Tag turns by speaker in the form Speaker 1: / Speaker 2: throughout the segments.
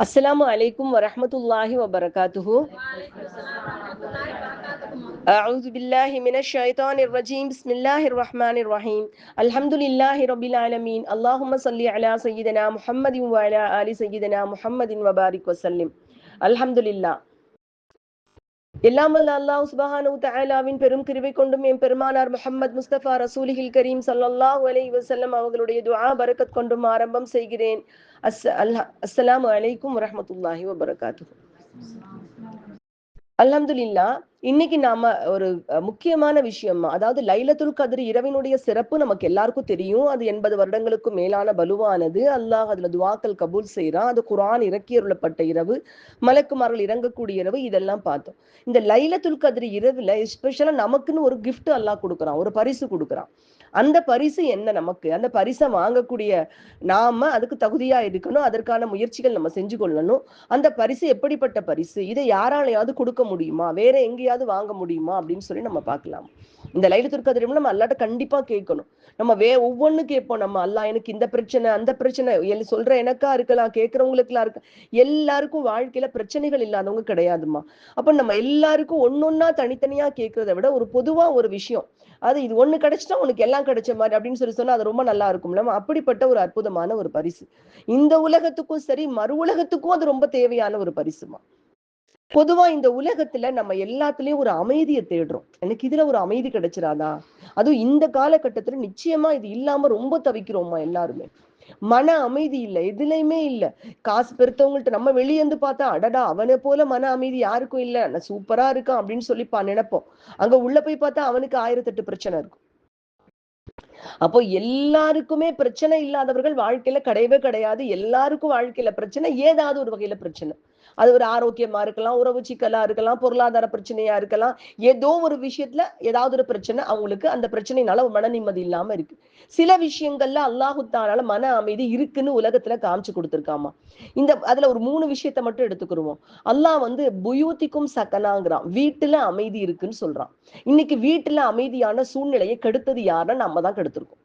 Speaker 1: السلام عليكم ورحمة الله وبركاته أعوذ بالله من الشيطان الرجيم بسم الله الرحمن الرحيم الحمد لله رب العالمين اللهم صل على سيدنا محمد وعلى آل سيدنا محمد وبارك وسلم الحمد لله எல்லாம் வல்ல அல்லாஹ் சுபஹானு தஆலாவின் பெரும் கிருபை கொண்டும் என் பெருமானார் முஹம்மது முஸ்தபா ரசூலிஹில் கரீம் ஸல்லல்லாஹு அலைஹி வஸல்லம் அவர்களுடைய துஆ பரக்கத் கொண்டும் ஆரம்பம் செய்கிறேன் அஸ் அல்ஹ- அஸ்ஸலாமு அலைக்கும் வரமத்துல்லாஹி வபரகாத்து அல்ஹம்துலில்லா இன்னைக்கு நாம ஒரு அஹ், முக்கியமான விஷயம் அதாவது லைலத்துல் கதிர் இரவினுடைய சிறப்பு நமக்கு எல்லாருக்கும் தெரியும். அது எண்பது வருடங்களுக்கும் மேலான பலுவானது அல்லாஹ் அதுல துவாக்கள் கபூல் செய்றான். அது குரான் இறக்கியருளப்பட்ட இரவு மலக்குமார்கள் இறங்கக்கூடிய இரவு இதெல்லாம் பார்த்தோம். இந்த லைலத்துல் கதிர் இரவுல எஸ்பெஷலா நமக்குன்னு ஒரு கிஃப்ட் அல்லாஹ் கொடுக்குறான் ஒரு பரிசு கொடுக்குறான். அந்த பரிசு என்ன நமக்கு? அந்த பரிசை வாங்கக்கூடிய நாம அதுக்கு தகுதியா இருக்கணும் அதற்கான முயற்சிகள் நம்ம செஞ்சு கொள்ளணும். அந்த பரிசு எப்படிப்பட்ட பரிசு? இதை யாராலையாவது கொடுக்க முடியுமா? வேற எங்கேயாவது வாங்க முடியுமா? அப்படின்னு சொல்லி நம்ம பார்க்கலாம். இந்த லைலத்துல் கதிரியும் நம்ம அல்லாட்ட கண்டிப்பா கேட்கணும். நம்ம வே ஒவ்வொன்னு கேட்போம். நம்ம அல்லா எனக்கு இந்த பிரச்சனை அந்த பிரச்சனை சொல்ற எனக்கா இருக்கலாம் கேட்கறவங்களுக்குலாம் இருக்கு எல்லாருக்கும் வாழ்க்கையில பிரச்சனைகள் இல்லாதவங்க கிடையாதுமா அப்ப நம்ம எல்லாருக்கும் ஒன்னொன்னா தனித்தனியா கேட்கறத விட ஒரு பொதுவா ஒரு விஷயம். அது இது ஒண்ணு கிடைச்சிட்டா உனக்கு எல்லாம் கிடைச்ச மாதிரி அப்படின்னு சொல்லி சொன்னா அது ரொம்ப நல்லா இருக்கும்ல. அப்படிப்பட்ட ஒரு அற்புதமான ஒரு பரிசு. இந்த உலகத்துக்கும் சரி மறு உலகத்துக்கும் அது ரொம்ப தேவையான ஒரு பரிசுமா? பொதுவா இந்த உலகத்துல நம்ம எல்லாத்துலயும் ஒரு அமைதியை தேடுறோம். எனக்கு இதுல ஒரு அமைதி கிடைச்சிடாதா அதுவும் இந்த காலகட்டத்துல நிச்சயமா இது இல்லாம ரொம்ப தவிக்கிறோமா எல்லாருமே? மன அமைதி இல்ல எதுலையுமே இல்ல. காசு பெருத்தவங்கள்ட்ட நம்ம வெளியே இருந்து பார்த்தா அடடா அவனை போல மன அமைதி யாருக்கும் இல்ல. நான் சூப்பரா இருக்கான் அப்படின்னு சொல்லி பா நினைப்போம். அங்க உள்ள போய் பார்த்தா அவனுக்கு ஆயிரத்தெட்டு பிரச்சனை இருக்கும். அப்போ எல்லாருக்குமே பிரச்சனை இல்லாதவர்கள் வாழ்க்கையில கிடையவே கிடையாது. எல்லாருக்கும் வாழ்க்கையில பிரச்சனை ஏதாவது ஒரு வகையில பிரச்சனை. அது ஒரு ஆரோக்கியமா இருக்கலாம் உறவு சிக்கலா இருக்கலாம் பொருளாதார பிரச்சனையா இருக்கலாம். ஏதோ ஒரு விஷயத்துல ஏதாவது ஒரு பிரச்சனை அவங்களுக்கு அந்த பிரச்சனைனால மன நிம்மதி இல்லாம இருக்கு. சில விஷயங்கள்ல அல்லாஹு தானால மன அமைதி இருக்குன்னு உலகத்துல காமிச்சு கொடுத்துருக்காமா. இந்த அதுல ஒரு மூணு விஷயத்த மட்டும் எடுத்துக்கிருவோம் அல்லாஹ் வந்து புயூத்திக்கும் சக்கனாங்கிறான் வீட்டுல அமைதி இருக்குன்னு சொல்றான். இன்னைக்கு வீட்டுல அமைதியான சூழ்நிலையை கெடுத்தது யாருன்னா நம்ம தான் கெடுத்திருக்கோம்.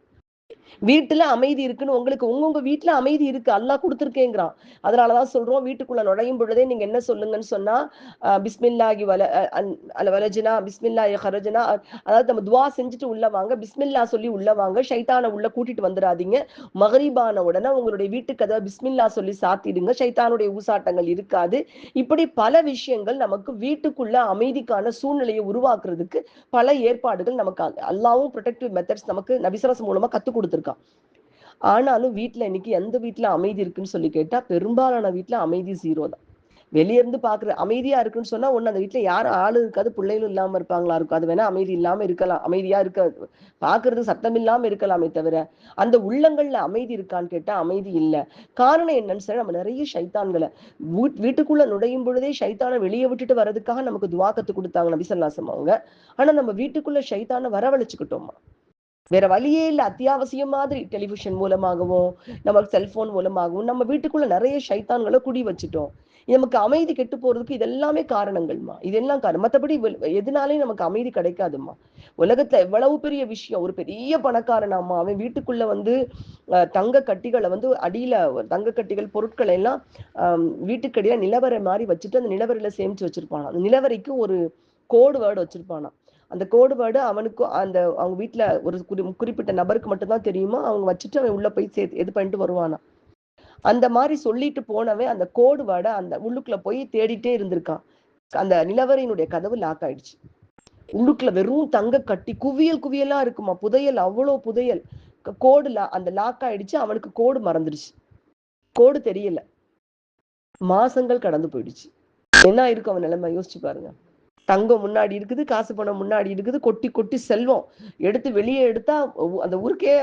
Speaker 1: வீட்டுல அமைதி இருக்குன்னு உங்களுக்கு உங்க உங்க வீட்டுல அமைதி இருக்கு. அல்லாஹ் கொடுத்துருக்கேங்கிறான். அதனாலதான் சொல்றோம் வீட்டுக்குள்ள நுழையும் பொழுதே நீங்க என்ன சொல்லுங்கன்னு சொன்னா பிஸ்மில்லாகி பிஸ்மில்லாஹி வல அல வலஜினா பிஸ்மில்லா ஹரஜனா அதாவது நம்ம துவா செஞ்சுட்டு உள்ள வாங்க பிஸ்மில்லா சொல்லி உள்ள வாங்க ஷைத்தான உள்ள கூட்டிட்டு வந்துடாதீங்க மகரீபான உடனே உங்களுடைய வீட்டுக்கு அதாவது பிஸ்மில்லா சொல்லி சாத்திடுங்க. ஷைத்தானுடைய ஊசாட்டங்கள் இருக்காது. இப்படி பல விஷயங்கள் நமக்கு வீட்டுக்குள்ள அமைதிக்கான சூழ்நிலையை உருவாக்குறதுக்கு பல ஏற்பாடுகள் நமக்கு அல்லாவும் ப்ரொடெக்டிவ் மெத்தட்ஸ் நமக்கு நபிசரஸ் மூலமா கத்து கொடுத்துருக்கான் ஆனாலும் வீட்டில் இன்னைக்கு எந்த வீட்டில் அமைதி இருக்குன்னு சொல்லி கேட்டால் பெரும்பாலான வீட்டில் அமைதி ஜீரோ தான். வெளிய பார்க்குற அமைதியாக இருக்குன்னு சொன்னால் ஒன்று அந்த வீட்டில் யாரும் ஆள் இருக்காது பிள்ளைகளும் இல்லாமல் இருப்பாங்களா இருக்கும். அது வேணால் அமைதி இல்லாமல் இருக்கலாம். அமைதியாக இருக்க பார்க்கறது சத்தம் இல்லாமல் இருக்கலாமே தவிர அந்த உள்ளங்களில் அமைதி இருக்கான்னு கேட்டால் அமைதி இல்லை. காரணம் என்னன்னு சொல்லி நம்ம நிறைய சைத்தான்களை வீட்- வீட்டுக்குள்ள நுழையும் பொழுதே சைத்தானை வெளியே விட்டுட்டு வர்றதுக்காக நமக்கு துவாக்கத்து கொடுத்தாங்க நபிசல்லாசம் அவங்க. ஆனால் நம்ம வீட்டுக்குள்ளே சைத்தானை வரவழைச்சுக்கிட்டோமா? வேற வழியே இல்லை. அத்தியாவசியம் மாதிரி டெலிவிஷன் மூலமாகவும் நமக்கு செல்போன் மூலமாகவும் நம்ம வீட்டுக்குள்ள நிறைய சைத்தான்களை குடி வச்சுட்டோம். நமக்கு அமைதி கெட்டு போறதுக்கு இதெல்லாமே காரணங்கள்மா. இதெல்லாம் காரணம். மற்றபடி வெ- எதுனாலையும் நமக்கு அமைதி கிடைக்காதும்மா உலகத்துல எவ்வளவு பெரிய விஷயம். ஒரு பெரிய பணக்காரனாமா அவன் வீட்டுக்குள்ள வந்து தங்க கட்டிகளை வந்து அடியில ஒரு தங்க கட்டிகள் பொருட்களை எல்லாம் வீட்டுக்கடியில நிலவரை மாதிரி வச்சுட்டு அந்த நிலவரையில சேமிச்சு வச்சிருப்பானா அந்த நிலவரைக்கு ஒரு கோடு வேர்டு வச்சிருப்பானா அந்த கோடு வேர்டு அவனுக்கும் அந்த அவங்க வீட்டில் ஒரு குறி குறிப்பிட்ட நபருக்கு மட்டும்தான் தெரியுமா அவங்க வச்சுட்டு அவன் உள்ளே போய் சேர்த்து இது பண்ணிட்டு வருவானா? அந்த மாதிரி சொல்லிட்டு போனவன் அந்த கோடு வேர்டை அந்த உள்ளுக்குள்ள போய் தேடிட்டே இருந்திருக்கான். அந்த நிலவரையினுடைய கதவு லாக் ஆயிடுச்சு. உள்ளுக்குள்ள வெறும் தங்க கட்டி குவியல் குவியலா இருக்குமா? புதையல் அவ்வளோ புதையல். கோடு லா- அந்த லாக் ஆயிடுச்சு அவனுக்கு கோடு மறந்துடுச்சு. கோடு தெரியல. மாசங்கள் கடந்து போயிடுச்சு. என்ன இருக்கும் அவன் நிலைமை? யோசிச்சு பாருங்க. தங்கம் முன்னாடி இருக்குது காசு பணம் முன்னாடி இருக்குது கொட்டி கொட்டி செல்வம். எடுத்து வெளியே எடுத்தா அந்த ஊருக்கே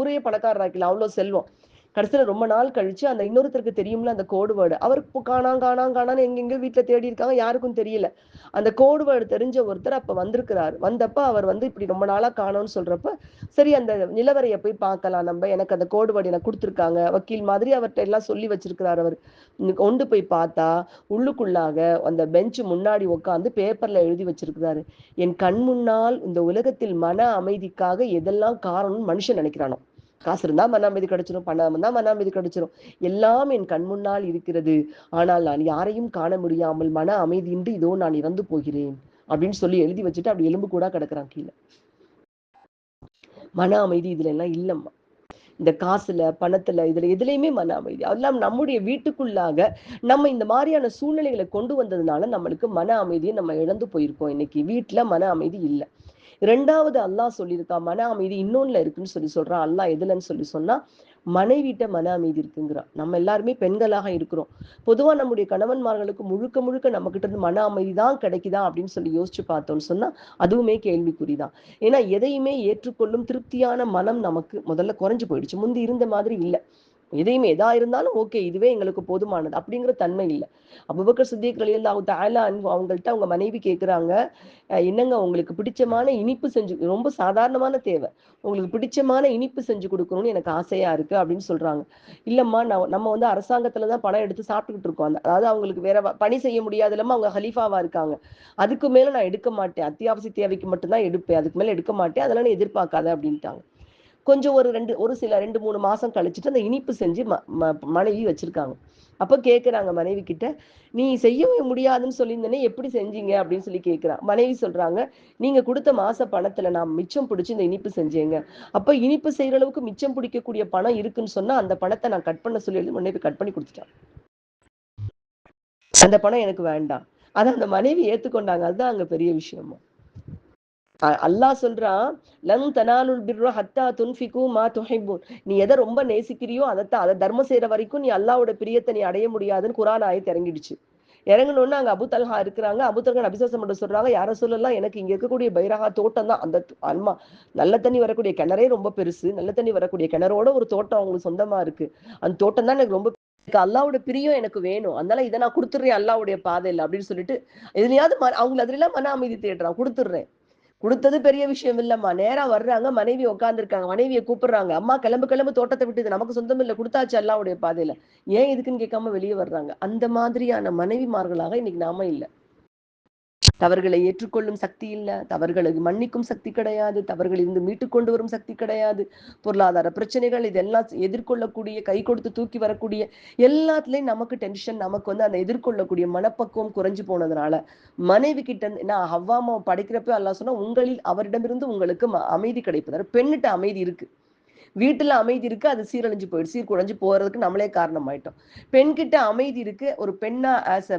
Speaker 1: ஊரையே பணக்காரராக்கல அவ்வளோ செல்வம். கடைசியில் ரொம்ப நாள் கழிச்சு அந்த இன்னொருத்தருக்கு தெரியும்ல அந்த கோடு வேர்டு அவர் காணாம் காணாம் காணான்னு எங்கெங்க வீட்டில் தேடி இருக்காங்க யாருக்கும் தெரியல. அந்த கோடு வேர்டு தெரிஞ்ச ஒருத்தர் அப்போ வந்திருக்கிறார். வந்தப்ப அவர் வந்து இப்படி ரொம்ப நாளாக காணோம்னு சொல்றப்ப சரி அந்த நிலவரையை போய் பார்க்கலாம் நம்ம. எனக்கு அந்த கோடு வேர்டு எனக்கு கொடுத்துருக்காங்க. வக்கீல் மாதிரி அவர்கிட்ட எல்லாம் சொல்லி வச்சிருக்கிறார் அவர். கொண்டு போய் பார்த்தா உள்ளுக்குள்ளாக அந்த பெஞ்சு முன்னாடி உட்காந்து பேப்பர்ல எழுதி வச்சிருக்கிறாரு. என் கண் முன்னால் இந்த உலகத்தில் மன அமைதிக்காக எதெல்லாம் காரணம்னு மனுஷன் நினைக்கிறானோ. காசு இருந்தா மன அமைதி கிடைச்சிரும் பணம் இருந்தா மன அமைதி கிடைச்சிரும். எல்லாம் என் கண் முன்னால் இருக்கிறது. ஆனால் நான் யாரையும் காண முடியாமல் மன அமைதியின்றி இதோ நான் இறந்து போகிறேன் அப்படின்னு சொல்லி எழுதி வச்சுட்டு அப்படி எலும்பு கூட கிடக்குறான் கீழே. மன அமைதி இதுல எல்லாம் இல்லம்மா. இந்த காசுல பணத்துல இதுல எதுலையுமே மன அமைதி. அதெல்லாம் நம்முடைய வீட்டுக்குள்ளாக நம்ம இந்த மாதிரியான சூழ்நிலைகளை கொண்டு வந்ததுனால நம்மளுக்கு மன அமைதியை நம்ம இழந்து போயிருக்கோம். இன்னைக்கு வீட்டுல மன அமைதி இல்லை. ரெண்டாவது அல்லாஹ் சொல்லியிருக்கா மன அமைதி இன்னொன்னுல இருக்குன்னு சொல்லி சொல்றான் அல்லாஹ் எதுலன்னு சொல்லி சொன்னா மனைவிட்ட மன அமைதி இருக்குங்கிறான் நம்ம எல்லாருமே பெண்களாக இருக்கிறோம். பொதுவா நம்முடைய கணவன்மார்களுக்கு முழுக்க முழுக்க நம்ம கிட்ட இருந்து மன அமைதி தான் கிடைக்குதா அப்படின்னு சொல்லி யோசிச்சு பார்த்தோம்னு சொன்னா அதுவுமே கேள்விக்குறிதான். ஏன்னா எதையுமே ஏற்றுக்கொள்ளும் திருப்தியான மனம் நமக்கு முதல்ல குறைஞ்சு போயிடுச்சு. முந்தி இருந்த மாதிரி இல்லை. எதையுமே எதா இருந்தாலும் ஓகே இதுவே எங்களுக்கு போதுமானது அப்படிங்கிற தன்மை இல்லை. அபுபக்கர் சித்திக் ரலியல்லா தஆலா அன்ஹு அவங்கள்ட்ட அவங்க மனைவி கேட்குறாங்க என்னங்க உங்களுக்கு பிடிச்சமான இனிப்பு செஞ்சு ரொம்ப சாதாரணமான தேவை உங்களுக்கு பிடிச்சமான இனிப்பு செஞ்சு கொடுக்கணும்னு எனக்கு ஆசையா இருக்கு அப்படின்னு சொல்றாங்க. இல்லம்மா நான் நம்ம வந்து அரசாங்கத்துல தான் பணம் எடுத்து சாப்பிட்டுக்கிட்டு இருக்கோம். அந்த அதாவது அவங்களுக்கு வேற பணி செய்ய முடியாது இல்லாம அவங்க ஹலீஃபாவா இருக்காங்க. அதுக்கு மேல நான் எடுக்க மாட்டேன். அத்தியாவசிய தேவைக்கு மட்டும்தான் எடுப்பேன். அதுக்கு மேல எடுக்க மாட்டேன். அதெல்லாம் எதிர்பார்க்காத அப்படின்ட்டாங்க. கொஞ்சம் ஒரு ரெண்டு ஒரு சில ரெண்டு மூணு மாசம் கழிச்சுட்டு அந்த இனிப்பு செஞ்சு ம- ம- மனைவி வச்சிருக்காங்க. அப்ப கேக்குறாங்க மனைவி கிட்ட நீ செய்யவே முடியாதுன்னு சொல்லியிருந்தனே எப்படி செஞ்சீங்க? அப்படின்னு சொல்லி கேட்குறான் மனைவி சொல்றாங்க நீங்க கொடுத்த மாச பணத்துல நான் மிச்சம் பிடிச்சி இந்த இனிப்பு செஞ்சேங்க. அப்ப இனிப்பு செய்யற அளவுக்கு மிச்சம் பிடிக்கக்கூடிய பணம் இருக்குன்னு சொன்னா அந்த பணத்தை நான் கட் பண்ண சொல்லி முன்னே போய் கட் பண்ணி கொடுத்துட்டேன் அந்த பணம் எனக்கு வேண்டாம். அதை அந்த மனைவி ஏத்துக்கொண்டாங்க. அதுதான் அங்க பெரிய விஷயமா. அல்லாஹ் சொல்றான் லங் தனாலுல் பிர்ர ஹத்தா துன்ஃபிகு மா துஹிபுன் நீ எதை ரொம்ப நேசிக்கிறியோ அதைத்தான் அதை தர்மம் செய்யற வரைக்கும் நீ அல்லாவோட பிரியத்தை நீ அடைய முடியாதுன்னு குரான் ஆயத்து இறங்கிடுச்சு. இறங்கணும்னு அங்க அபு இருக்கிறாங்க. அபு தல்ஹா நபிசாசம் மட்டும் சொல்றாங்க யார சொல்லலாம் எனக்கு இங்க இருக்கக்கூடிய பைரகா தோட்டம் தான். அந்த அல்மா நல்ல தண்ணி வரக்கூடிய கிணறே ரொம்ப பெருசு. நல்ல தண்ணி வரக்கூடிய கிணறோட ஒரு தோட்டம் அவங்களுக்கு சொந்தமா இருக்கு. அந்த தோட்டம் தான் எனக்கு ரொம்ப எனக்கு அல்லாவோட பிரியம் எனக்கு வேணும். அதனால இதை நான் கொடுத்துட்றேன் அல்லாவுடைய பாதையில் அப்படின்னு சொல்லிட்டு எதுலையாவது ம- அவங்க அதுலாம் மன அமைதி தேடுறான். கொடுத்துட்றேன். கொடுத்தது பெரிய விஷயம் இல்லம்மா. நேரா வர்றாங்க மனைவி உட்காந்துருக்காங்க மனைவியை கூப்பிடுறாங்க. அம்மா கிளம்பு கிளம்பு தோட்டத்தை விட்டு இது நமக்கு சொந்தம் இல்லை கொடுத்தாச்சு உடைய பாதையில. ஏன் இதுக்குன்னு கேட்காம வெளியே வர்றாங்க? அந்த மாதிரியான மனைவிமார்களாக இன்னைக்கு நாம இல்லை. தவறுகளை ஏற்றுக்கொள்ளும் சக்தி இல்லை தவறுகளை மன்னிக்கும் சக்தி கிடையாது தவறுகளிலிருந்து இருந்து மீட்டு கொண்டு வரும் சக்தி கிடையாது. பொருளாதார பிரச்சனைகள் இதெல்லாம் எதிர்கொள்ளக்கூடிய கை கொடுத்து தூக்கி வரக்கூடிய எல்லாத்துலேயும் நமக்கு டென்ஷன் நமக்கு வந்து அந்த எதிர்கொள்ளக்கூடிய மனப்பக்குவம் குறைஞ்சு போனதுனால மனைவி கிட்ட இருந்து நான் ஹவ்வாமா படைக்கிறப்ப எல்லாம் சொன்னா உங்களில் அவரிடமிருந்து உங்களுக்கு ம- அமைதி கிடைப்பதாரு பெண்ணிட்ட அமைதி இருக்கு. வீட்டுல அமைதி இருக்கு அது சீரழிஞ்சு போயிடுச்சு. சீர்குலைஞ்சு போறதுக்கு நம்மளே காரணம் ஆயிட்டோம் பெண்கிட்ட அமைதி இருக்கு ஒரு பெண்ணா ஆஸ் அ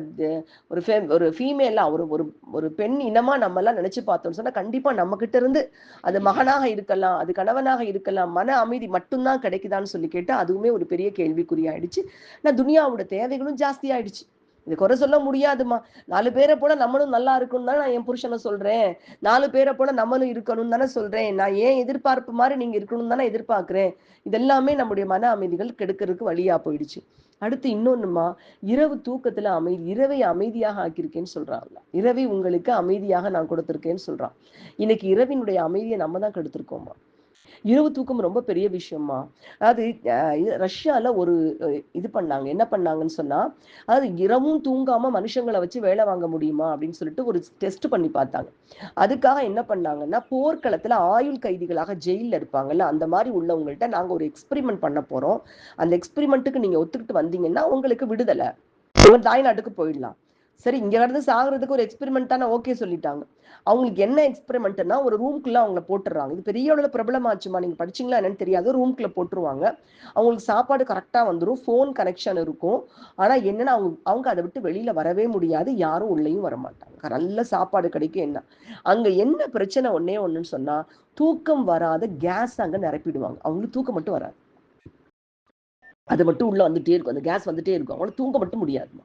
Speaker 1: ஒரு fem- ஒரு ஃபீமேலா ஒரு ஒரு ஒரு பெண் இனமா நம்ம எல்லாம் நினைச்சு பார்த்தோம்னு சொன்னா கண்டிப்பா நம்ம கிட்ட இருந்து அது மகனாக இருக்கலாம் அது கணவனாக இருக்கலாம் மன அமைதி மட்டும்தான் கிடைக்குதான்னு சொல்லி கேட்டு அதுவுமே ஒரு பெரிய கேள்விக்குறியாயிடுச்சு. நான் துனியாவோட தேவைகளும் ஜாஸ்தி ஆயிடுச்சு இது குறை சொல்ல முடியாதுமா நாலு பேரை போல நம்மளும் நல்லா இருக்கணும் தான் நான் என் புருஷனை சொல்றேன். நாலு பேரை போல நம்மளும் இருக்கணும் தானே சொல்றேன். நான் ஏன் எதிர்பார்ப்பு மாதிரி நீங்க இருக்கணும் தானே எதிர்பார்க்கிறேன். இதெல்லாமே நம்முடைய மன அமைதிகள் கெடுக்கிறதுக்கு வழியா போயிடுச்சு. அடுத்து இன்னொன்னுமா இரவு தூக்கத்துல அமைதி இரவை அமைதியாக ஆக்கியிருக்கேன்னு சொல்றாங்க. இரவை உங்களுக்கு அமைதியாக நான் கொடுத்திருக்கேன்னு சொல்றான். இன்னைக்கு இரவினுடைய அமைதியை நம்ம தான் கெடுத்திருக்கோமா இரவு தூக்கம் ரொம்ப பெரிய விஷயமா? அதாவது அஹ், ஒரு இது பண்ணாங்க. என்ன பண்ணாங்கன்னு சொன்னா அதாவது இரவும் தூங்காம மனுஷங்களை வச்சு வேலை வாங்க முடியுமா? அப்படின்னு சொல்லிட்டு ஒரு டெஸ்ட் பண்ணி பார்த்தாங்க. அதுக்காக என்ன பண்ணாங்கன்னா போர்க்களத்துல ஆயுள் கைதிகளாக ஜெயில்ல இருப்பாங்கல்ல அந்த மாதிரி உள்ளவங்கள்ட்ட நாங்க ஒரு எக்ஸ்பெரிமெண்ட் பண்ண போறோம். அந்த எக்ஸ்பெரிமெண்ட்டுக்கு நீங்க ஒத்துக்கிட்டு வந்தீங்கன்னா உங்களுக்கு விடுதலை. உங்க தாய்நாட்டுக்கு போயிடலாம். சரி இங்க இருந்து சாகிறதுக்கு ஒரு எக்ஸ்பெரிமெண்ட் தானே ஓகே சொல்லிட்டாங்க. அவங்களுக்கு என்ன எக்ஸ்பெரிமெண்ட்னா ஒரு ரூம்குள்ள அவங்கள போட்டுடுறாங்க. இது பெரிய அளவில் பிரபலமாச்சுமா நீங்க படிச்சீங்களா என்னன்னு தெரியாது. ரூம்குள்ள போட்டுருவாங்க. அவங்களுக்கு சாப்பாடு கரெக்டா வந்துடும் ஃபோன் கனெக்ஷன் இருக்கும். ஆனா என்னன்னா அவங்க அவங்க அதை விட்டு வெளியில வரவே முடியாது. யாரும் உள்ளேயும் வர மாட்டாங்க நல்ல சாப்பாடு கிடைக்கும் என்ன? அங்க என்ன பிரச்சனை ஒன்னே ஒண்ணுன்னு சொன்னா தூக்கம் வராத கேஸ் அங்க நிரப்பிடுவாங்க. அவங்களுக்கு தூக்கம் மட்டும் வராது. அது மட்டும் உள்ள வந்துட்டே இருக்கும். அந்த கேஸ் வந்துட்டே இருக்கும். அவங்களுக்கு தூங்க மட்டும் முடியாதுமா?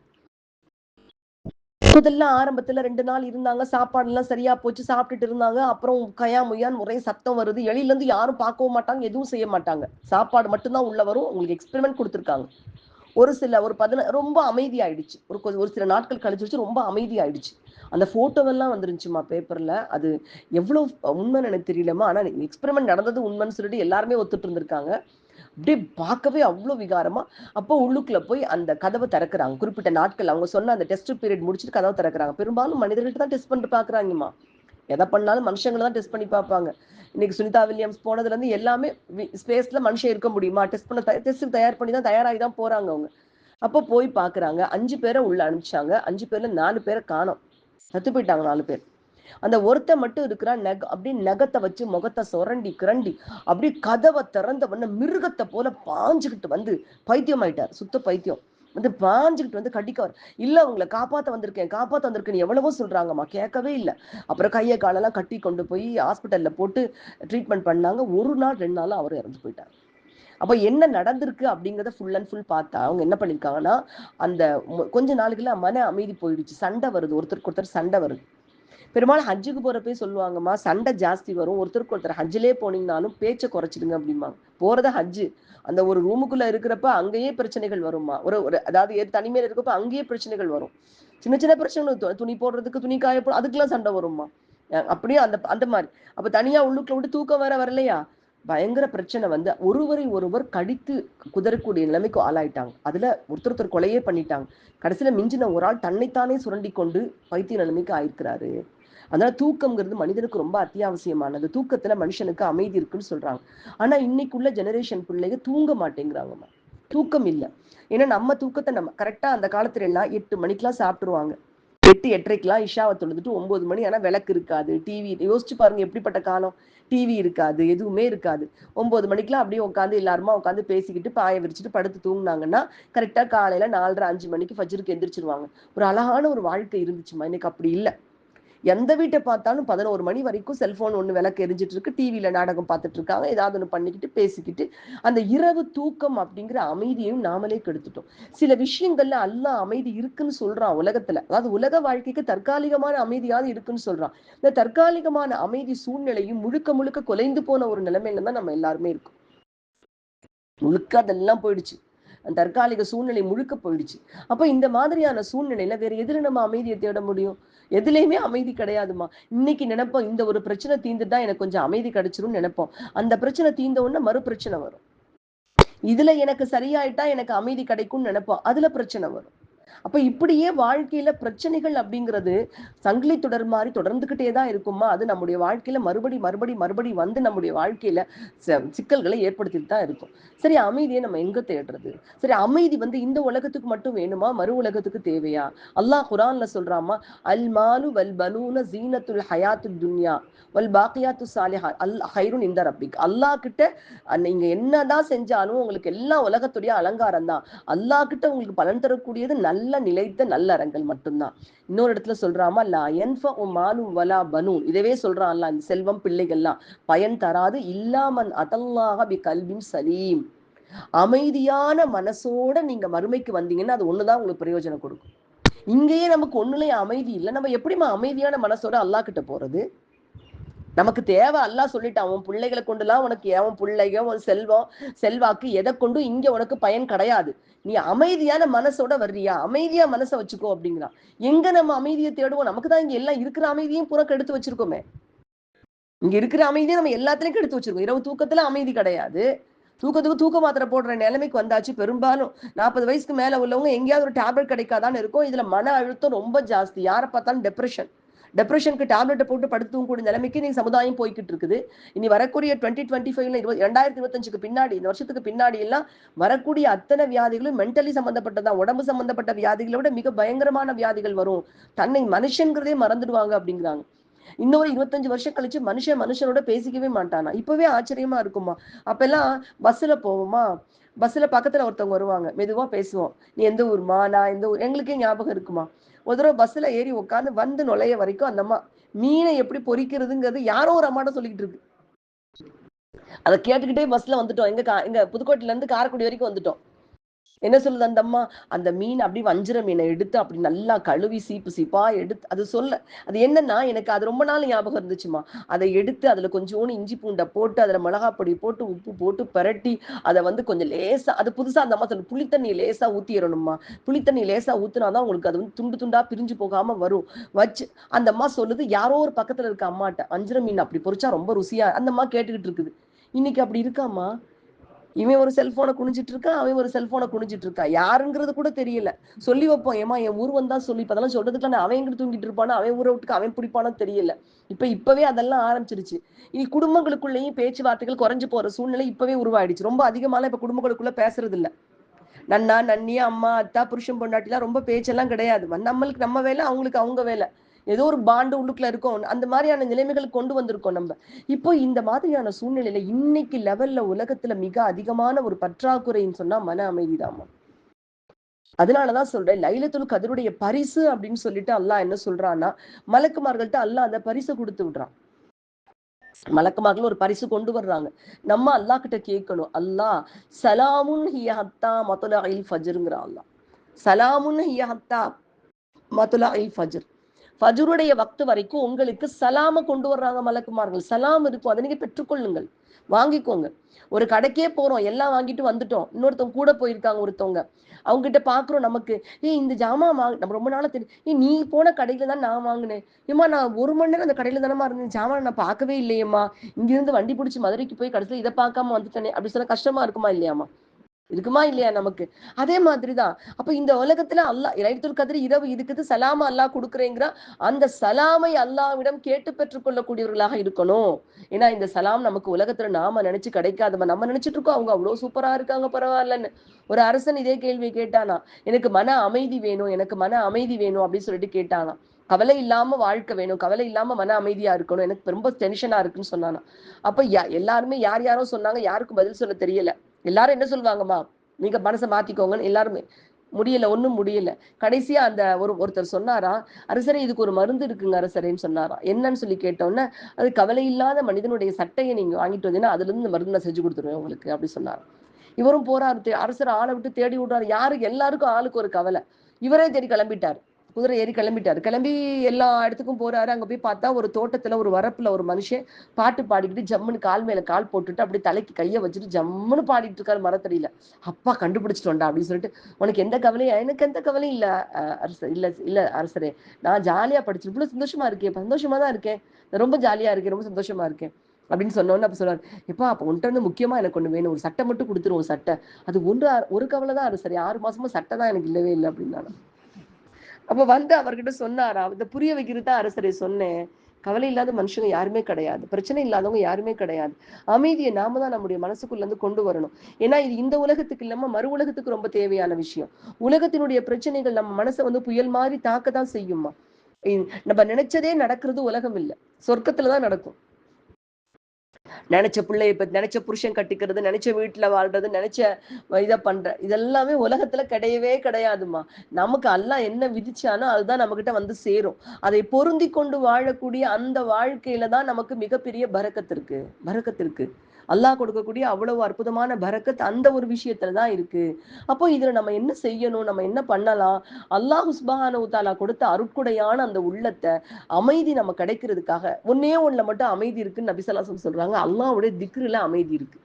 Speaker 1: முதல்ல ஆரம்பத்துல ரெண்டு நாள் இருந்தாங்க. சாப்பாடு எல்லாம் சரியா போச்சு. சாப்பிட்டுட்டு இருந்தாங்க. அப்புறம் கயா முயான் ஒரே சத்தம் வருது. எளியில இருந்து யாரும் பார்க்கவும் மாட்டாங்க. எதுவும் செய்ய மாட்டாங்க. சாப்பாடு மட்டும்தான் உள்ள வரும். உங்களுக்கு எக்ஸ்பெரிமெண்ட் கொடுத்துருக்காங்க. ஒரு சில ஒரு பதின ரொம்ப அமைதி ஆயிடுச்சு ஒரு ஒரு சில நாட்கள் கழிச்சு வச்சு ரொம்ப அமைதி ஆயிடுச்சு அந்த போட்டோவெல்லாம் வந்துருந்துச்சுமா பேப்பர்ல அது எவ்வளவு உண்மைன்னு எனக்கு தெரியலமா ஆனா எக்ஸ்பெரிமெண்ட் நடந்தது உண்மைன்னு சொல்லிட்டு எல்லாருமே ஒத்துட்டு இருந்திருக்காங்க. அப்படியே பார்க்கவே அவ்வளோ விகாரமா. அப்போ உள்ளுக்குள்ள போய் அந்த கதவை திறக்கிறாங்க. குறிப்பிட்ட நாட்கள் அவங்க சொன்ன அந்த டெஸ்ட் பீரியட் முடிச்சுட்டு கதவை திறக்கிறாங்க. பெரும்பாலும் மனிதர்கள்ட்ட தான் டெஸ்ட் பண்ணிட்டு பார்க்குறாங்கம்மா எதை பண்ணாலும் மனுஷங்களை தான் டெஸ்ட் பண்ணி பார்ப்பாங்க. இன்னைக்கு சுனிதா வில்லியம்ஸ் போனதுலேருந்து எல்லாமே ஸ்பேஸ்ல மனுஷன் இருக்க முடியுமா? டெஸ்ட் பண்ண டெஸ்ட்டுக்கு தயார் பண்ணி தான் தயாராகி தான் போறாங்க அவங்க. அப்போ போய் பார்க்குறாங்க அஞ்சு பேரை உள்ள அனுப்பிச்சாங்க. அஞ்சு பேர்ல நாலு பேரை காணோம். செத்து போயிட்டாங்க நாலு பேர். அந்த ஒருத்த மட்டும் இருக்கிறான் நக அப்படியே நகத்தை வச்சு முகத்தை சுரண்டி கிரண்டி அப்படியே கதவை திறந்த பண்ண மிருகத்தை போல பாஞ்சுக்கிட்டு வந்து பைத்தியம் ஆயிட்டார் சுத்த பைத்தியம். வந்து பாஞ்சுக்கிட்டு வந்து கட்டிக்கவர் இல்ல உங்களை காப்பாத்த வந்திருக்கேன் காப்பாத்த வந்திருக்கேன்னு எவ்வளவோ சொல்றாங்கம்மா. கேட்கவே இல்லை. அப்புறம் கையை காலெல்லாம் கட்டி கொண்டு போய் ஹாஸ்பிட்டல்ல போட்டு ட்ரீட்மெண்ட் பண்ணாங்க. ஒரு நாள் ரெண்டு நாளும் அவர் இறந்து போயிட்டார். அப்ப என்ன நடந்திருக்கு அப்படிங்கிறத ஃபுல் அண்ட் ஃபுல் பார்த்தா அவங்க என்ன பண்ணிருக்காங்கன்னா அந்த கொஞ்ச நாளுக்குள்ள மன அமைதி போயிடுச்சு. சண்டை வருது. ஒருத்தருக்கு ஒருத்தர் சண்டை வருது. பெரும்பாலும் ஹஜ்ஜுக்கு போறப்பே சொல்லுவாங்கம்மா சண்டை ஜாஸ்தி வரும். ஒருத்தருக்கு ஒருத்தர் ஹஜ்ஜிலே போனீங்கனாலும் பேச்சை குறைச்சிடுங்க அப்படிம்பாங்க. போறத ஹஜ்ஜு. அந்த ஒரு ரூமுக்குள்ள இருக்கிறப்ப அங்கேயே பிரச்சனைகள் வரும்மா. ஒரு ஒரு அதாவது ஏ- தனிமையில இருக்கப்ப அங்கேயே பிரச்சனைகள் வரும். சின்ன சின்ன பிரச்சனைகள் துணி போடுறதுக்கு துணி காய போ அதுக்கெல்லாம் சண்டை வரும்மா. அப்படியே அந்த அந்த மாதிரி. அப்ப தனியா உள்ளுக்குள்ள விட்டு தூக்கம் வேற வரலையா? பயங்கர பிரச்சனை வந்து ஒருவரை ஒருவர் கடித்து குதறக்கூடிய நிலைமைக்கு ஆளாயிட்டாங்க. அதுல ஒருத்தர் ஒருத்தர் கொலையே பண்ணிட்டாங்க. கடைசியில மிஞ்சின ஒரு ஆள் தன்னைத்தானே சுரண்டி கொண்டு பைத்திய நிலைமைக்கு ஆயிருக்கிறாரு. அதனால தூக்கம்ங்கிறது மனிதனுக்கு ரொம்ப அத்தியாவசியமானது. தூக்கத்துல மனுஷனுக்கு அமைதி இருக்குன்னு சொல்றாங்க. ஆனா இன்னைக்குள்ள ஜெனரேஷன் பிள்ளைங்க தூங்க மாட்டேங்கிறாங்கம்மா தூக்கம் இல்லை. ஏன்னா நம்ம தூக்கத்தை நம்ம கரெக்டா அந்த காலத்துல எல்லாம் எட்டு மணிக்கெல்லாம் சாப்பிட்டுருவாங்க. எட்டு எட்டரைக்கெல்லாம் இஷாவை தொழுதுட்டு ஒன்பது மணி ஆனா விளக்கு இருக்காது டிவி யோசிச்சு பாருங்க எப்படிப்பட்ட காலம். டிவி இருக்காது எதுவுமே இருக்காது. ஒன்பது மணிக்கெல்லாம் அப்படியே உட்காந்து எல்லாருமா உட்காந்து பேசிக்கிட்டு பாய விரிச்சிட்டு படுத்து தூங்கினாங்கன்னா கரெக்டா காலையில நாலரை அஞ்சு மணிக்கு ஃபஜ்ருக்கு எந்திரிச்சிருவாங்க. ஒரு அழகான ஒரு வாழ்க்கை இருந்துச்சுமா இன்னைக்கு அப்படி இல்லை. எந்த வீட்டை பார்த்தாலும் பதினோரு மணி வரைக்கும் செல்போன் ஒன்று விளக்கு எரிஞ்சிட்டு இருக்கு டிவியில நாடகம் பார்த்துட்டு இருக்காங்க ஏதாவது ஒன்று பண்ணிக்கிட்டு பேசிக்கிட்டு அந்த இரவு தூக்கம் அப்படிங்கிற அமைதியையும் நாமளே கெடுத்துட்டோம். சில விஷயங்கள்ல அல்லாஹ் அமைதி இருக்குன்னு சொல்றான் உலகத்துல. அதாவது உலக வாழ்க்கைக்கு தற்காலிகமான அமைதியாவது இருக்குன்னு சொல்றான். இந்த தற்காலிகமான அமைதி சூழ்நிலையும் முழுக்க முழுக்க குலைந்து போன ஒரு நிலைமையில தான் நம்ம எல்லாருமே இருக்கோம். முழுக்க அதெல்லாம் போயிடுச்சு. அந்த தற்காலிக சூழ்நிலை முழுக்க போயிடுச்சு. அப்ப இந்த மாதிரியான சூழ்நிலையில வேற எதில் நம்ம அமைதியை தேட முடியும்? எதுலேயுமே அமைதி கிடையாதுமா இன்னைக்கு நினைப்போம் இந்த ஒரு பிரச்சனை தீர்ந்துட்டா எனக்கு கொஞ்சம் அமைதி கிடைச்சிரும்னு நினைப்போம். அந்த பிரச்சனை தீர்ந்த உடனே மறு பிரச்சனை வரும். இதுல எனக்கு சரியாயிட்டா எனக்கு அமைதி கிடைக்கும்னு நினைப்போம். அதுல பிரச்சனை வரும். அப்ப இப்படியே வாழ்க்கையில பிரச்சனைகள் அப்படிங்கிறது சங்கிலி தொடர் மாதிரி தொடர்ந்துகிட்டே தான் இருக்குமா? அது நம்முடைய வாழ்க்கையில மறுபடி மறுபடி மறுபடி வந்து நம்முடைய வாழ்க்கையில சிக்கல்களை ஏற்படுத்திட்டு தான் இருக்கும். சரி அமைதியை நம்ம எங்க தேடுறது? சரி அமைதி வந்து இந்த உலகத்துக்கு மட்டும் வேணுமா? மறு உலகத்துக்கு தேவையா? அல்லாஹ் குரான்ல சொல்றாமா அல் மாலு வல் பலூன ஜீனத்துல் ஹயாத்து துன்யா வல் பாக்கியாத்து சாலிஹா. அல் ஹைருன் இந்த ரப்பிக். அல்லாஹ் கிட்ட நீங்க என்னதான் செஞ்சாலும் உங்களுக்கு எல்லா உலகத்துடைய அலங்காரம் தான் அல்லாஹ் கிட்ட உங்களுக்கு பலன் தரக்கூடியது நல்ல நல்ல நிலைத்த நல்ல அறங்கள் மட்டும்தான். இன்னொரு இடத்துல சொல்றாமா லா என்ஃபு மாலு வலா பனூன். இதவே சொல்றான் அந்த செல்வம் பிள்ளைகள்லாம். பயன் தராது இல்லாமன் அதல்லாக பி கல்வின் சலீம். அமைதியான மனசோட நீங்க மறுமைக்கு வந்தீங்கன்னா அது ஒண்ணுதான் உங்களுக்கு பிரயோஜனம் கொடுக்கும். இங்கேயே நமக்கு ஒண்ணுலயே அமைதி இல்லை. நம்ம எப்படிம்மா அமைதியான மனசோட அல்லாஹ் கிட்ட போறது? நமக்கு தேவை அல்லா சொல்லிட்டான் உன் பிள்ளைகளை கொண்டுலாம் உனக்கு அவன் பிள்ளைக உன் செல்வம் செல்வாக்கு எதை கொண்டும் இங்க உனக்கு பயன் கிடையாது. நீ அமைதியான மனசோட வர்றியா? அமைதியா மனசை வச்சுக்கோ அப்படிங்கிறான் எங்க நம்ம அமைதியை தேடுவோம்? நமக்கு தான் இங்க எல்லாம் இருக்கிற அமைதியும் புறம் கெடுத்து வச்சிருக்கோமே. இங்க இருக்கிற அமைதியை நம்ம எல்லாத்துலயும் கெடுத்து வச்சிருக்கோம். இரவு தூக்கத்துல அமைதி கிடையாது. தூக்கத்துக்கு தூக்க மாத்திரை போடுற நிலைமைக்கு வந்தாச்சு. பெரும்பாலும் நாற்பது வயசுக்கு மேல உள்ளவங்க எங்கேயாவது ஒரு டேப்லெட் கிடைக்காதான்னு இருக்கும். இதுல மன அழுத்தம் ரொம்ப ஜாஸ்தி. யாரை பார்த்தாலும் டெப்ரெஷன் டெப்ரெஷனுக்கு டேப்லெட்டை போட்டு படுத்து தூங்கக்கூடிய நிலைமைக்கு நீ சமுதாயம் போய்கிட்டு இருக்குது இனி வரக்கூடிய டுவெண்ட்டி டுவெண்ட்டி ஃபைவ்ல இருபது ரெண்டாயிரத்தி இருபத்தஞ்சுக்கு பின்னாடி இந்த வருஷத்துக்கு பின்னாடி எல்லாம் வரக்கூடிய அத்தனை வியாதிகளும் மென்டலி சம்பந்தப்பட்டதான் உடம்பு சம்பந்தப்பட்ட வியாதிகளை விட மிக பயங்கரமான வியாதிகள் வரும். தன்னை மனுஷங்கிறதே மறந்துடுவாங்க அப்படிங்கிறாங்க. இன்னொரு இருபத்தஞ்சு வருஷம் கழிச்சு மனுஷன் மனுஷனோட பேசிக்கவே மாட்டானா? இப்பவே ஆச்சரியமா இருக்குமா? அப்பெல்லாம் பஸ்ல போவோமா? பஸ்ல பக்கத்துல ஒருத்தவங்க வருவாங்க. மெதுவா பேசுவோம். நீ எந்த ஊர்மா? நான் எந்த ஊர் எங்களுக்கே ஞாபகம் இருக்குமா? ஒரு தடவை பஸ்ல ஏறி உட்காந்து வந்து நுழைய வரைக்கும் அந்த அம்மா மீனை எப்படி பொறிக்கிறதுங்கிறது யாரோ ஒரு அம்மாட்ட சொல்லிக்கிட்டு இருக்கு. அதை கேட்டுக்கிட்டே பஸ்ல வந்துட்டோம். எங்க கா- எங்க புதுக்கோட்டையில இருந்து காரைக்குடி வரைக்கும் வந்துட்டோம். என்ன சொல்லுது அந்த அம்மா? அந்த மீன் அப்படி வஞ்சிர மீனை எடுத்து அப்படி நல்லா கழுவி சீப்பு சீப்பா எடுத்து அது சொல்ல அது என்னன்னா எனக்கு அது ரொம்ப நாள் ஞாபகம் இருந்துச்சுமா அதை எடுத்து அதுல கொஞ்சோண்டு இஞ்சி பூண்டை போட்டு அதுல மிளகா பொடி போட்டு உப்பு போட்டு பிரட்டி அதை வந்து கொஞ்சம் லேசா அது புதுசா அந்த அம்மா சொல்லு புளித்தண்ணி லேசா ஊத்திடணும்மா புளித்தண்ணி லேசா ஊத்துனாதான் உங்களுக்கு அது வந்து துண்டு துண்டா பிரிஞ்சு போகாம வரும். வச்சு அந்த அம்மா சொல்லுது யாரோ ஒரு பக்கத்துல இருக்க அம்மாட்ட வஞ்சிர மீன் அப்படி பொரிச்சா ரொம்ப ருசியா அந்த அம்மா கேட்டுக்கிட்டு இருக்குது. இன்னைக்கு அப்படி இருக்காமா இவன் ஒரு செல்போனை குனிஞ்சிட்டு இருக்கான் அவன் ஒரு செல்போனை குனிஞ்சிட்டு இருக்கான் யாருங்கிறது கூட தெரியல. சொல்லி வைப்போம். ஏமா என் ஊர் வந்தா சொல்லி அதெல்லாம் சொல்றதுக்கு நான் அவன் எங்கிட்டு தூங்கிட்டு இருப்பானோ? அவன் ஊரை விட்டுக்கு அவன் பிடிப்பானோ தெரியல. இப்ப இப்பவே அதெல்லாம் ஆரம்பிச்சிருச்சு. இனி குடும்பங்களுக்குள்ளேயும் பேச்சுவார்த்தைகள் குறைஞ்சு போற சூழ்நிலை இப்பவே உருவாயிடுச்சு. ரொம்ப அதிகமாலாம் இப்ப குடும்பங்களுக்குள்ள பேசுறது இல்ல நன்னா நன்னியா அம்மா அத்தா புருஷன் பொண்டாட்டிலாம் ரொம்ப பேச்செல்லாம் கிடையாது. நம்மளுக்கு நம்ம வேலை அவங்களுக்கு அவங்க வேலை. ஏதோ ஒரு பாண்டு உள்ளுக்குள்ள இருக்கும். அந்த மாதிரியான நிலைமைகள் கொண்டு வந்திருக்கோம் நம்ம. இப்போ இந்த மாதிரியான சூழ்நிலையில இன்னைக்கு லெவல்ல உலகத்துல மிக அதிகமான ஒரு பற்றாக்குறைன்னு சொன்னா மன அமைதிதாமா அதனாலதான் சொல்றேன் லைலத்துல் கதருடைய பரிசு அப்படின்னு சொல்லிட்டு அல்லாஹ் என்ன சொல்றான்னா மலக்குமார்கள்ட்ட அல்லாஹ் அந்த பரிசு கொடுத்து விடுறான். மலக்குமார்கள் ஒரு பரிசு கொண்டு வர்றாங்க. நம்ம அல்லாஹ் கிட்ட கேட்கணும் அல்லாஹ் சலாமுன் ஹிய ஹத்தா மதுலா இல் ஃபஜ்ருங்கிற அல்லாஹ். சலாமுன் ஹிய ஹத்தா மதுலா இல் ஃபஜ்ர். ஃபஜருடைய வக்து வரைக்கும் உங்களுக்கு சலாம கொண்டு வர்றாங்க மலக்குமார்கள். சலாம் இருக்கும். அதை நீங்க பெற்றுக்கொள்ளுங்கள். வாங்கிக்கோங்க. ஒரு கடைக்கே போறோம். எல்லாம் வாங்கிட்டு வந்துட்டோம். இன்னொருத்தவங்க கூட போயிருக்காங்க ஒருத்தவங்க. அவங்க கிட்ட பாக்குறோம் நமக்கு. ஏய் இந்த ஜாமான் வாங்க நம்ம ரொம்ப நாளா தெரியும் ஏ நீ போன கடையில தான் நான் வாங்கினேன். ஏமா நான் ஒரு மணி நேரம் அந்த கடையில தானமா இருந்தேன். ஜாமான் நான் பார்க்கவே இல்லையேம்மா. இங்க இருந்து வண்டி பிடிச்சி மதுரைக்கு போய் கடைசியில இதை பார்க்காம வந்துட்டேனே. அப்படி சொன்னா கஷ்டமா இருக்குமா இல்லையாமா இருக்குமா இல்லையா நமக்கு? அதே மாதிரிதான். அப்ப இந்த உலகத்துல அல்லாஹ் லைத்துல் கதிர் இரவு இருக்குது சலாம அல்லாஹ் கொடுக்குறேங்கிற அந்த சலாமை அல்லாவிடம் கேட்டு பெற்றுக்கொள்ளக்கூடியவர்களாக இருக்கணும். ஏன்னா இந்த சலாம் நமக்கு உலகத்துல நாம நினைச்சு கிடைக்காதவன். நம்ம நினைச்சிட்டு இருக்கோம் அவங்க அவ்வளவு சூப்பரா இருக்காங்க பரவாயில்லன்னு. ஒரு அரசன் இதே கேள்வியை கேட்டானா எனக்கு மன அமைதி வேணும் எனக்கு மன அமைதி வேணும் அப்படின்னு சொல்லிட்டு கேட்டானா கவலை இல்லாம வாழ்க்கை வேணும் கவலை இல்லாம மன அமைதியா இருக்கணும் எனக்கு ரொம்ப டென்ஷனா இருக்குன்னு சொன்னானா. அப்ப எல்லாருமே யார் யாரோ சொன்னாங்க யாருக்கும் பதில் சொல்ல தெரியல. எல்லாரும் என்ன சொல்லுவாங்கம்மா? நீங்க மனசை மாத்திக்கோங்கன்னு எல்லாருமே. முடியல ஒன்றும் முடியல. கடைசியா அந்த ஒரு ஒருத்தர் சொன்னாரா அரசரே இதுக்கு ஒரு மருந்து இருக்குங்க அரசரேன்னு சொன்னாரா. என்னன்னு சொல்லி கேட்டோன்னே அது கவலை இல்லாத மனிதனுடைய சட்டையை நீங்க வாங்கிட்டு வந்தீங்கன்னா அதுல இருந்து மருந்து நான் செஞ்சு கொடுத்துருவேன் உங்களுக்கு அப்படி சொன்னார். இவரும் போறாரு அரசர் ஆளை விட்டு தேடி விடுறாரு யாருக்கு எல்லாருக்கும் ஆளுக்கு ஒரு கவலை. இவரே தேடி கிளம்பிட்டார். குதிரை ஏறி கிளம்பிட்டாரு. கிளம்பி எல்லா இடத்துக்கும் போறாரு. அங்க போய் பார்த்தா ஒரு தோட்டத்துல ஒரு வரப்புல ஒரு மனுஷன் பாட்டு பாடிக்கிட்டு ஜம்முன்னு கால் மேல கால் போட்டுட்டு அப்படி தலைக்கு கைய வச்சுட்டு ஜம்முன்னு பாடிட்டு இருக்காரு மரத்தடியில. அப்பா கண்டுபிடிச்சிட்டோண்டா அப்படின்னு சொல்லிட்டு உனக்கு எந்த கவலையும் எனக்கு எந்த கவலையும் இல்ல அரசர் இல்ல இல்ல அரசரே. நான் ஜாலியா படிச்சு இவ்வளவு சந்தோஷமா இருக்கேன் சந்தோஷமா தான் இருக்கேன். ரொம்ப ஜாலியா இருக்கேன். ரொம்ப சந்தோஷமா இருக்கேன். அப்படின்னு சொன்னோன்னு அப்ப சொல்றாரு எப்பா அப்ப உன்ட்ட வந்து முக்கியமா எனக்கு ஒண்ணு வேணும். ஒரு சட்டை மட்டும் கொடுத்துரும் ஒரு சட்டை. அது ஒன்று ஒரு கவலை தான் அரசரே. ஆறு மாசமா சட்டை தான் எனக்கு இல்லவே இல்லை. அப்படின்னாலும் அப்ப வந்து அவர்கிட்ட சொன்னாரா? இதை புரிய வைக்கிறது தான் அரசரை சொன்னேன். கவலை இல்லாத மனுஷங்க யாருமே கிடையாது. பிரச்சனை இல்லாதவங்க யாருமே கிடையாது. அமைதியை நாம தான் நம்முடைய மனசுக்குள்ள இருந்து கொண்டு வரணும். ஏன்னா இது இந்த உலகத்துக்கு இல்லாம மறு உலகத்துக்கு ரொம்ப தேவையான விஷயம். உலகத்தினுடைய பிரச்சனைகள் நம்ம மனசை வந்து புயல் மாதிரி தாக்க தான் செய்யுமா நம்ம நினைச்சதே நடக்கிறது உலகம் இல்லை. சொர்க்கத்துலதான் நடக்கும். நினைச்ச பிள்ளைய பத்தி நினைச்ச புருஷன் கட்டிக்கிறது நினைச்ச வீட்டுல வாழ்றது நினைச்ச இதை பண்ற இதெல்லாமே உலகத்துல கிடையவே கிடையாதுமா நமக்கு எல்லாம் என்ன விதிச்சானோ அதுதான் நம்ம கிட்ட வந்து சேரும். அதை பொருந்தி கொண்டு வாழக்கூடிய அந்த வாழ்க்கையில தான் நமக்கு மிகப்பெரிய பறக்கத்திற்கு பறக்கத்திற்கு அல்லாஹ் கொடுக்கக்கூடிய அவ்வளவு அற்புதமான பரக்கத் அந்த ஒரு விஷயத்துல தான் இருக்கு. அப்போ இதுல நம்ம என்ன செய்யணும்? நம்ம என்ன பண்ணலாம்? அல்லாஹ் உஸ்பஹான தாலா கொடுத்த அருட்குடையான அந்த உள்ளத்தை அமைதி நம்ம கிடைக்கிறதுக்காக. ஒன்னே ஒண்ணுல மட்டும் அமைதி இருக்குன்னு நபிசலாசம் சொல்றாங்க. அல்லாவுடைய திக்ருல அமைதி இருக்கு.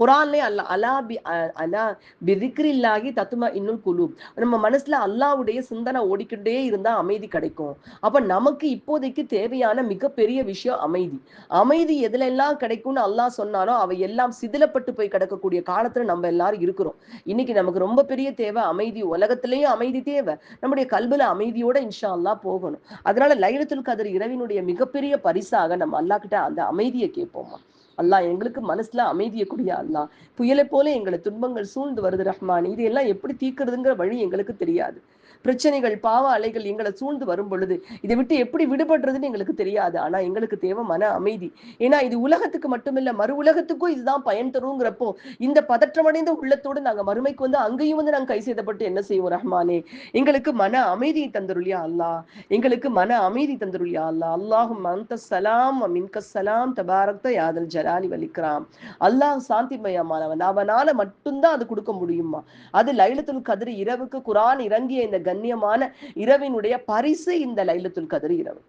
Speaker 1: குரான்லே அல்ல அலா பி அலா பிரிக்ரில்லாகி தத்துமா இன்னும் குழு நம்ம மனசுல அல்லாவுடைய சிந்தனை ஓடிக்கிட்டே இருந்தா அமைதி கிடைக்கும். அப்ப நமக்கு இப்போதைக்கு தேவையான மிகப்பெரிய விஷயம் அமைதி. அமைதி எதுல எல்லாம் கிடைக்கும்னு அல்லாஹ் சொன்னாலும் அவை எல்லாம் சிதிலப்பட்டு போய் கிடக்கக்கூடிய காலத்துல நம்ம எல்லாரும் இருக்கிறோம். இன்னைக்கு நமக்கு ரொம்ப பெரிய தேவை அமைதி. உலகத்திலேயும் அமைதி தேவை. நம்முடைய கல்வில அமைதியோட இன்ஷா அல்லா போகணும். அதனால லைலத்துல் கதிர் இரவினுடைய மிகப்பெரிய பரிசாக நம்ம அல்லா கிட்ட அந்த அமைதியை கேட்போமா? அல்லாஹ் எங்களுக்கு மனசுல அமைதியை கூடிய அல்லா புயலை போல எங்களை துன்பங்கள் சூழ்ந்து வருது ரஹ்மான். இது எல்லாம் எப்படி தீக்கிறதுங்கிற வழி எங்களுக்கு தெரியாது. பிரச்சனைகள் பாவ அலைகள் எங்களை சூழ்ந்து வரும் பொழுது இதை விட்டு எப்படி விடுபடுறதுன்னு எங்களுக்கு தெரியாது. ஆனா எங்களுக்கு தேவை மன அமைதி. ஏன்னா இது உலகத்துக்கு மட்டுமில்ல மறு உலகத்துக்கும் இதுதான் பயன் தருங்கிறப்போ இந்த பதற்றமடைந்த உள்ளத்தோடு நாங்க மறுமைக்கு வந்து அங்கேயும் வந்து நாங்க கை செய்தப்பட்டு என்ன செய்வோம் ரஹ்மானே? எங்களுக்கு மன அமைதியை தந்துருளியா அல்லா எங்களுக்கு மன அமைதி தந்துருளியா அல்லா அல்லாஹும் அந்த சலாம் மின்க சலாம் தபாரக்த யாதல் ஜலாலி வலிக்கிறாம் அல்லாஹ் சாந்திமயமானவன். அவனால மட்டும்தான் அது கொடுக்க முடியுமா? அது லைலத்துல் கதிர் இரவுக்கு குரான் இறங்கிய இந்த கண்ணியமான இரவினுடைய பரிசு இந்த லைலத்துல் கதிர் இரவு.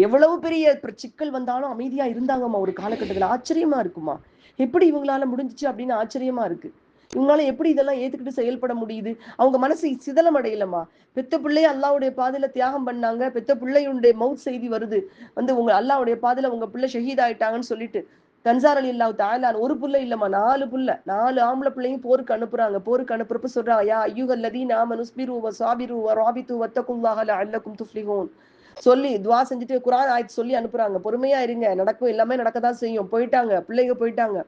Speaker 1: எவ்வளவு பெரிய சிக்கல் வந்தாலும் அமைதியா இருந்தாங்கம்மா ஒரு காலகட்டத்துல. ஆச்சரியமா இருக்குமா? எப்படி இவங்களால முடிஞ்சிச்சு அப்படின்னு ஆச்சரியமா இருக்கு. இவங்களால எப்படி இதெல்லாம் ஏத்துக்கிட்டு செயல்பட முடியுது? அவங்க மனசு சிதலம் அடையலமா பெத்த பிள்ளைய அல்லாவுடைய பாதையில தியாகம் பண்ணாங்க. பெத்த பிள்ளையுடைய மவுத் செய்தி வருது. வந்து உங்க அல்லாவுடைய பாதையில உங்க பிள்ளை ஷஹீத் ஆயிட்டாங்கன்னு சொல்லிட்டு கன்சார் அலி தாய்லான் ஒரு புள்ள இல்லம்மா நாலு புள்ள நாலு ஆம்பளை பிள்ளையும் போருக்கு அனுப்புறாங்க. போருக்கு அனுப்புறப்ப சொல்றாங்க யா ஐயுகல் நாம ஆமனு ஸ்பிரு வ ராபித்து வத்தகுல்லாஹல அல்லக்கும் துஃப்லிஹூன் சொல்லி துவா செஞ்சுட்டு குரான் ஆயத்து சொல்லி அனுப்புறாங்க. பொறுமையா இருங்க. நடக்கும் எல்லாமே நடக்கதான் செய்யும். போயிட்டாங்க. பிள்ளைங்க போயிட்டாங்க.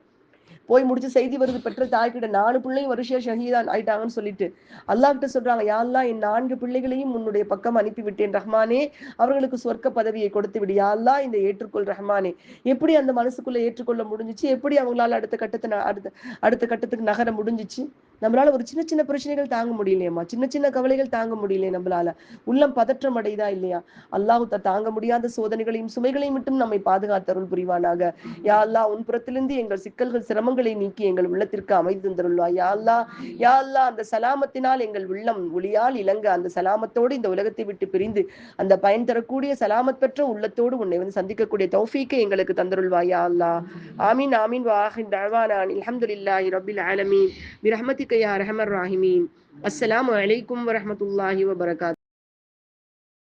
Speaker 1: போய் முடிச்சு செய்தி வருது பெற்ற தாய்கிட்ட நாலு பிள்ளையும் வருஷம் ஷஹீதான் ஆயிட்டாங்கன்னு சொல்லிட்டு. அல்லாஹ்கிட்ட சொல்றாங்க யா என் நான்கு பிள்ளைகளையும் உன்னுடைய பக்கம் அனுப்பி விட்டேன் ரஹ்மானே. அவர்களுக்கு சொர்க்க பதவியை கொடுத்து விடு யா இந்த ஏற்றுக்கொள் ரஹ்மானே. எப்படி அந்த மனசுக்குள்ள ஏற்றுக்கொள்ள முடிஞ்சிச்சு? எப்படி அவங்களால அடுத்த கட்டத்தை அடுத்த அடுத்த கட்டத்துக்கு நகர முடிஞ்சுச்சு? நம்மளால ஒரு சின்ன சின்ன பிரச்சனைகள் தாங்க முடியலையம்மா. சின்ன சின்ன கவலைகள் தாங்க முடியலையே நம்மளால. உள்ளம் பதற்றம் அடையுதா இல்லையா? அல்லாஹ் தாங்க முடியாத சோதனைகளையும் சுமைகளையும் மட்டும் நம்மை பாதுகாத்தருள் புரிவானாக. யா அல்லா உன் புறத்திலிருந்து எங்கள் சிக்கல்கள் சிரமங்கள் பாவங்களை நீக்கி எங்கள் உள்ளத்திற்கு அமைதி தந்தருள்வா யாழ்லா அல்லாஹ் அந்த சலாமத்தினால் எங்கள் உள்ளம் ஒளியால் இலங்க அந்த சலாமத்தோடு இந்த உலகத்தை விட்டு பிரிந்து அந்த பயன் தரக்கூடிய சலாமத் பெற்ற உள்ளத்தோடு உன்னை வந்து சந்திக்கக்கூடிய தௌஃபீக்கை எங்களுக்கு தந்தருள்வா யாழ்லா ஆமீன் ஆமீன். வாஹின் தழ்வானான் அல்ஹம்துலில்லாஹி ரப்பில் ஆலமீன். பிரஹ்மதிக கையா ரஹமர் ராஹிமீன். அஸ்ஸலாமு அலைக்கும் வரமத்துல்லாஹி வபரகாத்.